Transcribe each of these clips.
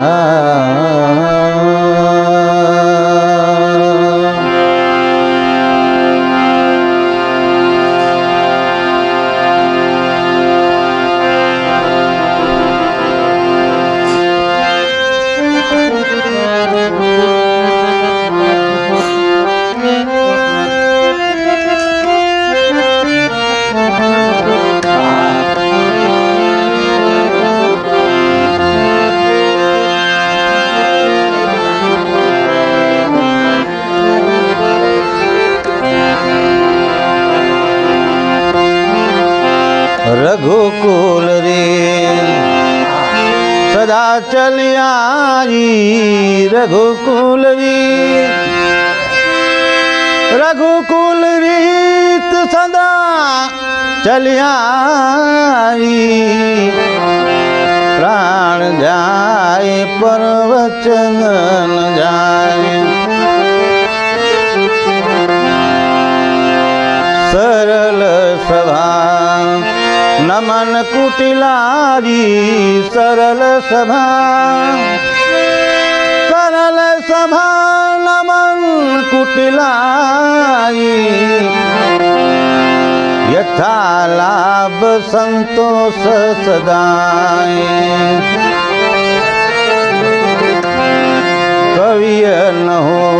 啊 રઘુકુલ રે. સદા ચલિયારી રઘુકુલ રી. રઘુકુલ રીત સદા ચલિયારી. પ્રાણ જાય, પરવચન જાય. સરળ સભા नमन कुटिलारी सरल सभा। सरल सभा नमन कुटिलारी। यथा लाभ संतोष सदाय। कविय न हो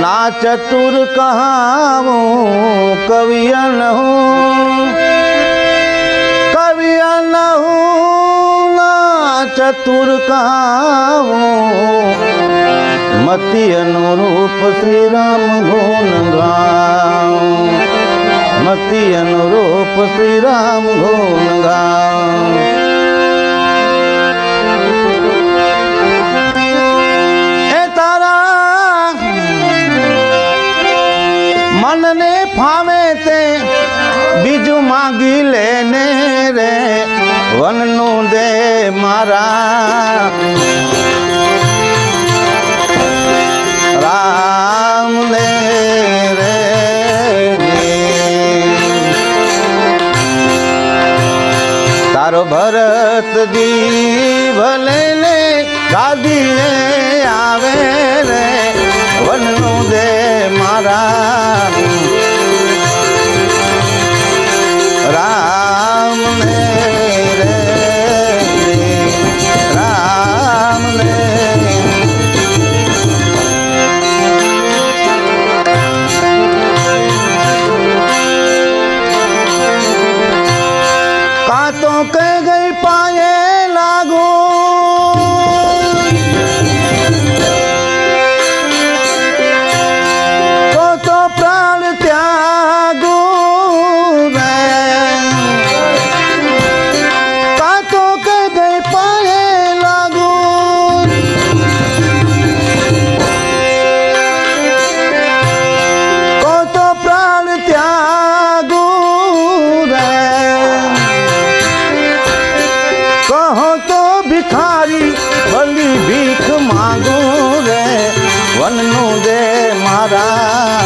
ना चतुर कहाँ कवियन हो ના ચતુર કહાવો મતિ અનુરૂપ શ્રી રામ ગુણ ગાઓ મતિ અનુરૂપ શ્રી રામ ગુણ ગાઓ એ તારા મનને ફાવે તે બીજું માગી લેને રે વનનું દે મારા. રામ દે તારો ભરત દી ભલે ને કહો તો ભિખારી, ભલી ભીખ માંગુ રે, વનનું દે મારા.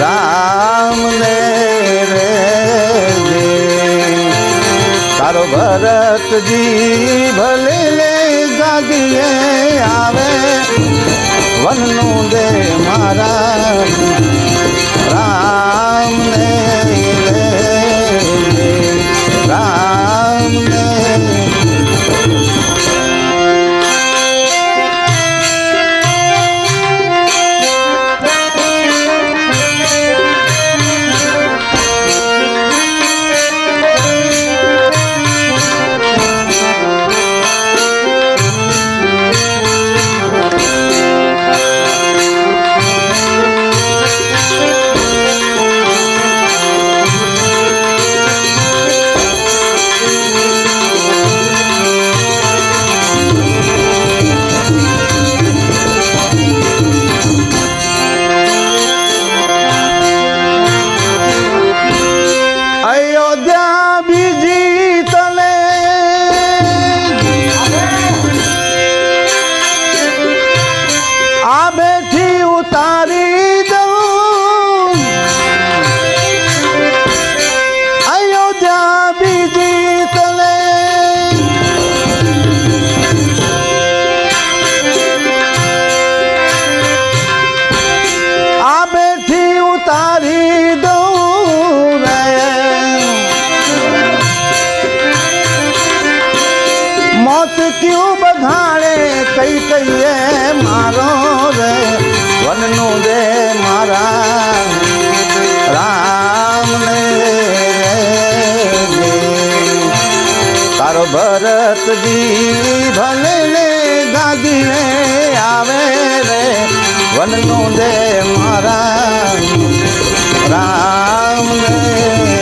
રામ ને રે તારો ભરતજી ભલે લે ગાદીએ આવે, વનનું દે મારા. રામ ને કઈ કહીએ, મારો રે, વનનું રે, મારા રામ ને તારો ભરતજી ભલે ને ગાદીને આવે રે, વનનું દે મારા રામ ને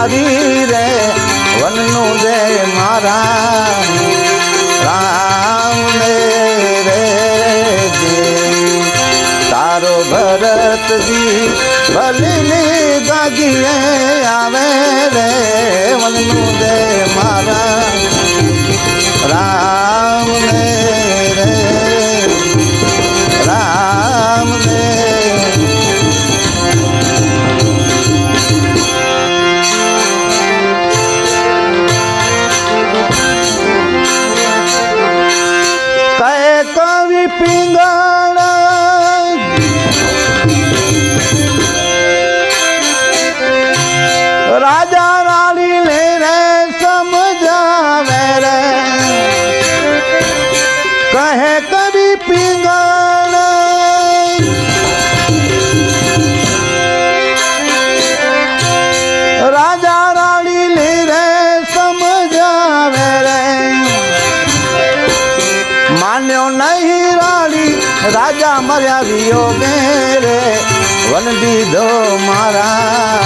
કટારી રે વનનું દે મારા રામ રે તારો ભરતજી ભલે ને ગાગીએ આવે રે, વનનું દે મારા રામ રાજા મર્યા વિયોગે રે વન દીધો મારા.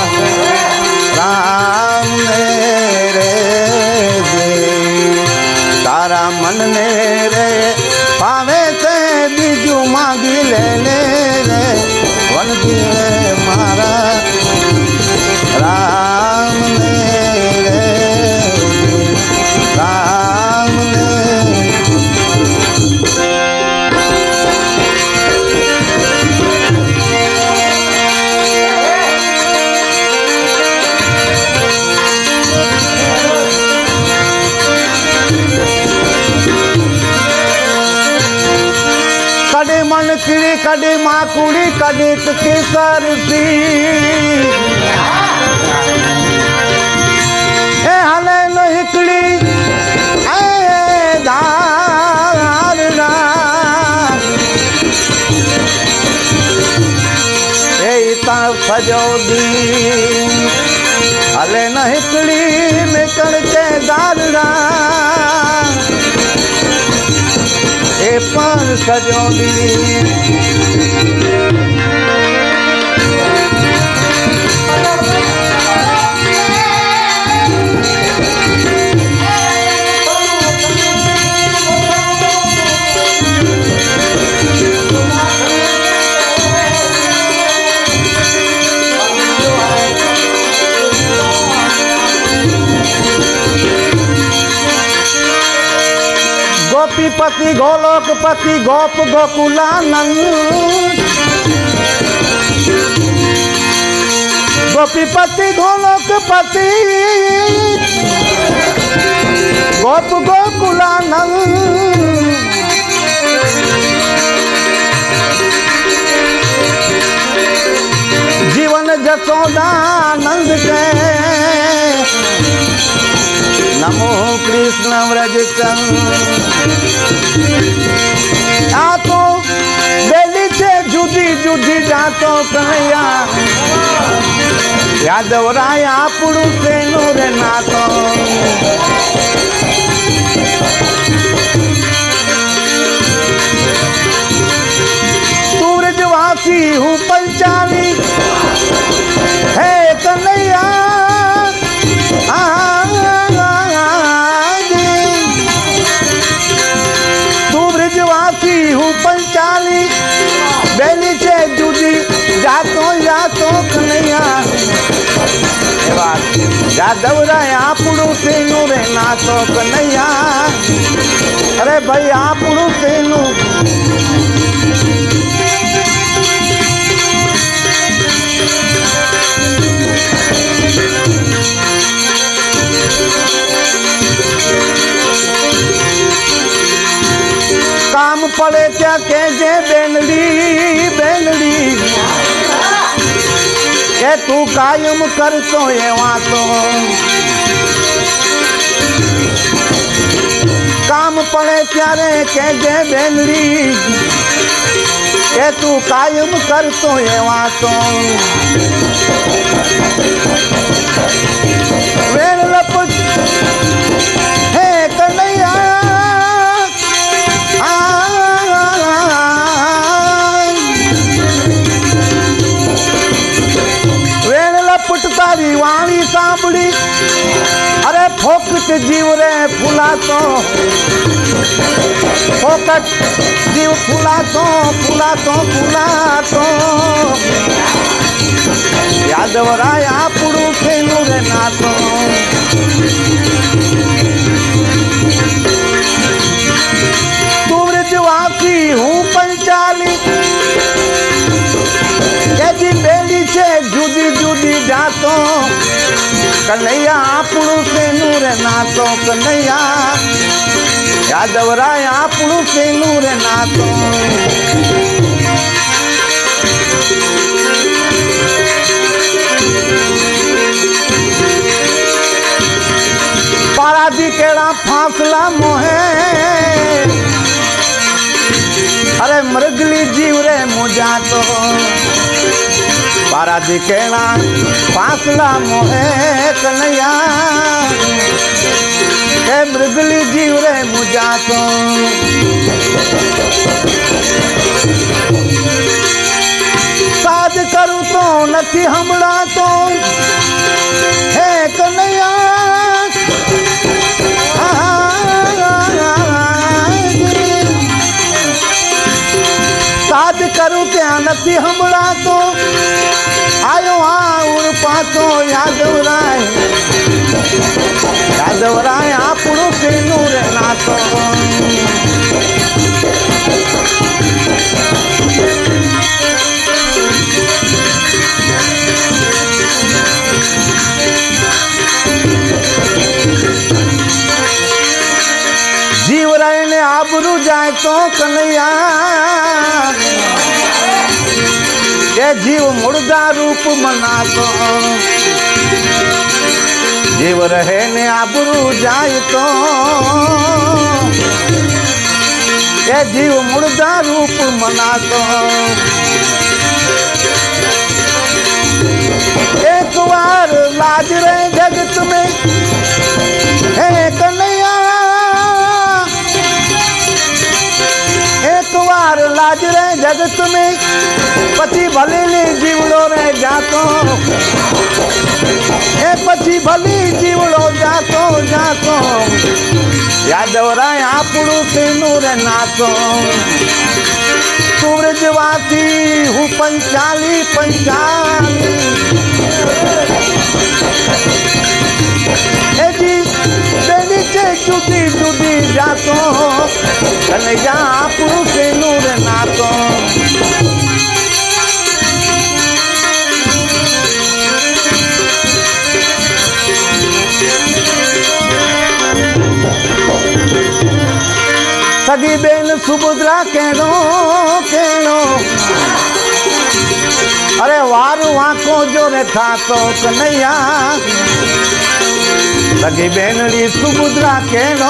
કુડી થી કેસરસી એ હલે નો હિકડી એ ધારણા એ તા સજો દી હલે ન હિકડી મેકણ કે દારણા પણ સજોડી पति गोलोक, पति गोप गोकुलानंद। गोलोक, पति गोप गोकुलानंद। जीवन जसोदानंद के। नमो कृष्ण व्रज चंद આતો વેલી છે જુદી જુદી જાતો કનૈયા યાદવ રાય આપણું તેનું રે નાતો સૂરજવાસી હું પંચાલી યાદવરાય આપણું તેનું રે નાતો કનૈયા અરે ભાઈ, આપણું તેનું કામ પડે ત્યાં કે જે બેનડી તું કાયમ કરતો એ વાતો. કામ પડે ત્યારે કેજે બેનડી, એ તું કાયમ કરતો એ વાતો. ફોકટ જીવ રે ફૂલાતો ફોકટ જીવ ફૂલાતો ફૂલાતો ફૂલાતો યાદવરાય આપણું થયેલું રે નાતો તું વ્રજવાસી હું પંચાલી છે જુદી જુદી જાતો કનૈયા આપણું તેનું રે નાતો કનૈયા યાદવરાય આપણું તેનું રે નાતો પારાદી કેળા ફાંસલા મોહે અરે મૃગલી જીવ રે મુજાતો પારાદી કેળા ફાંસલા મોહે કનૈયા. કે મૃગલી જીવ રે મુજાતો? સાદ કરું તો નથી હમણાતો હે ત્યાં નથી હમણાતો આયો આ ઉર પાતો યાદવરાય યાદવરાય આપણું તેનું રે નાતો? જીવરાય ને આબરું જાય તો કનૈયા. કે જીવ મુર્દા રૂપ મનાતો જીવ રહે ને આબરું જાય તો કે જીવ મુર્દા રૂપ મનાતો એક વાર લાજ રે જગત में હે એક વાર લાજ રે જગત में પછી ભલેલી જીવડો રે જાતો એ પછી ભલી જીવડો જાતો જાતો યાદવરાય આપણું તેનું રે નાતો સૂરજવાથી હું પંચાલી પંચાલી એજી બેની છે જુદી જુદી જાતો અને જ્યાં આપણું રે નાતો. સગી બેન સુભદ્રા કેણો કેણો અરે વારું વાંકો જો ને થાતો કનૈયા. સગી બેનડી સુભદ્રા કેણો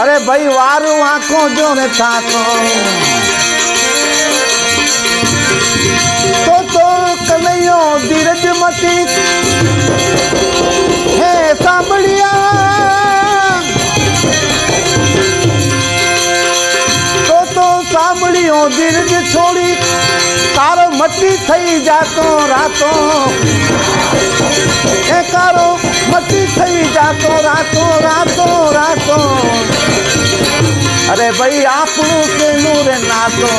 અરે ભાઈ, વારું આંખો જો ને થાતો તો તો કનૈયો ધીરજ મતી હે સાંભળિયા. તો તો સાંભળ્યો ધીરજ છોડી. તારો મતી થઈ જાતો રાતો. એ કારો મતી થઈ જાતો રાતો રાતો રાતો. અરે ભાઈ, આપણું કેનું રે નાતો?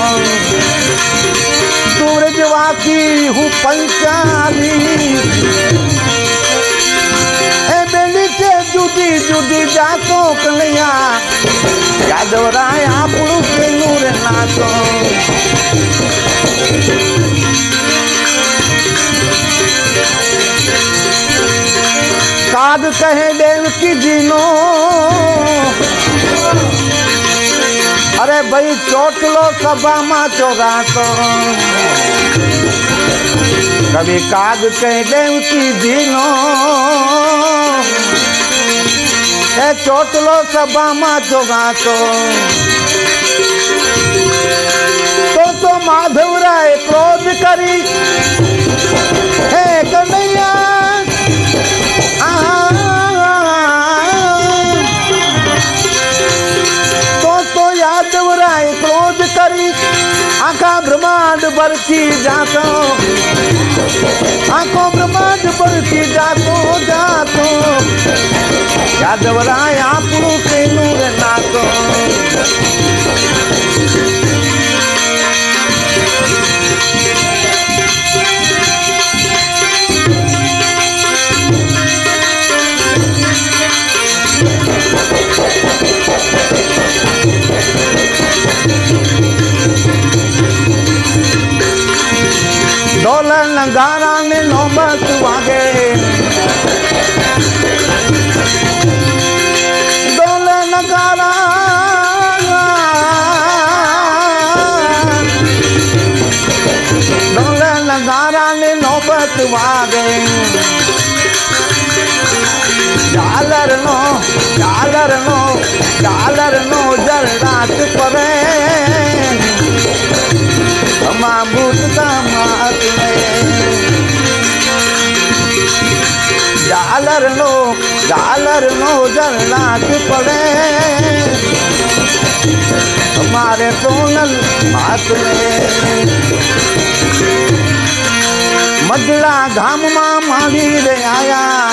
સૂરજ વાકી હું પંચાલી જુદી જાતો કનૈયા. યાદવરાય આપણું પેલું રે નાતો કાદ કહે દેવકી જીનો અરે ભાઈ ચોટલો સભામાં ચોરાતો કવિ કાગ કહે દેવકી જીનો એ ચોટલો સભામાં ચોગાતો તો તો માધવરાય ક્રોધ કરી હે કનૈયા તો તો યાદવરાય ક્રોધ કરી આખા બ્રહ્માંડ પરથી જાતો આખો બ્રહ્માંડ યાદવરાય આપણું તેનું રે નાતો ડોલર ગારા ને નોબત વાગે ઝાલર નો ઝાલર નો ઝાલર નો જરડાટ પડે અમા ભૂતતા માતને ઝાલર નો ઝાલર નો જરડાટ પડે મારે સોનલ માતને મજલા ગામમાં માડી રે આયા.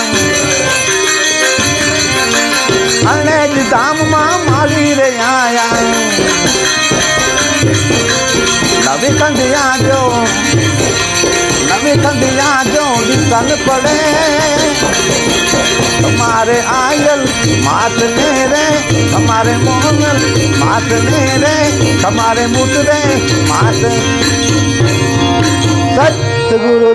અને જ ધામમાં માડી રે આયા નવી કંડિયા જો નવી કંડિયા જો દિસન પડે તમારે આયલ માત ને રે તમારે મોહનલ માત ને રે તમારે મુત રે માત સતગુરુ